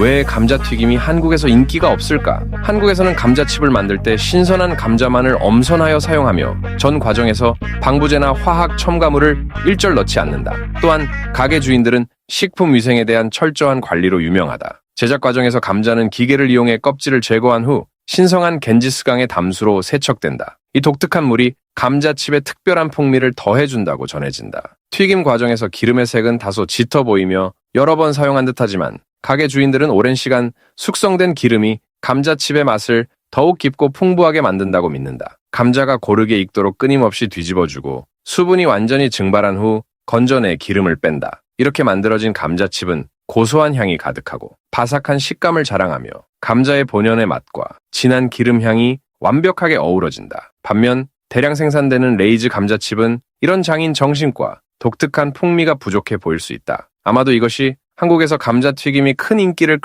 왜 감자튀김이 한국에서 인기가 없을까? 한국에서는 감자칩을 만들 때 신선한 감자만을 엄선하여 사용하며 전 과정에서 방부제나 화학 첨가물을 일절 넣지 않는다. 또한 가게 주인들은 식품 위생에 대한 철저한 관리로 유명하다. 제작 과정에서 감자는 기계를 이용해 껍질을 제거한 후 신성한 겐지스강의 담수로 세척된다. 이 독특한 물이 감자칩에 특별한 풍미를 더해준다고 전해진다. 튀김 과정에서 기름의 색은 다소 짙어 보이며 여러 번 사용한 듯하지만 가게 주인들은 오랜 시간 숙성된 기름이 감자칩의 맛을 더욱 깊고 풍부하게 만든다고 믿는다. 감자가 고르게 익도록 끊임없이 뒤집어주고 수분이 완전히 증발한 후 건져내 기름을 뺀다. 이렇게 만들어진 감자칩은 고소한 향이 가득하고 바삭한 식감을 자랑하며 감자의 본연의 맛과 진한 기름 향이 완벽하게 어우러진다. 반면 대량 생산되는 레이즈 감자칩은 이런 장인 정신과 독특한 풍미가 부족해 보일 수 있다. 아마도 이것이 한국에서 감자튀김이 큰 인기를